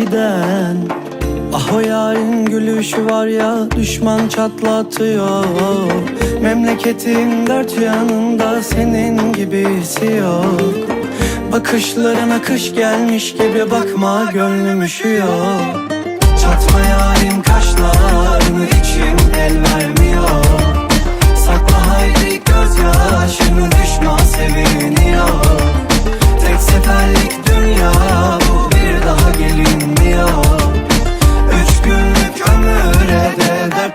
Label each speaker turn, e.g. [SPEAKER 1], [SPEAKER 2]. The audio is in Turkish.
[SPEAKER 1] giden. Ah o yarın gülüşü var ya düşman çatlatıyor. Memleketin dört yanında senin gibisi yok. Bakışlarına kış gelmiş gibi bakma gönlüm üşüyor. Çatma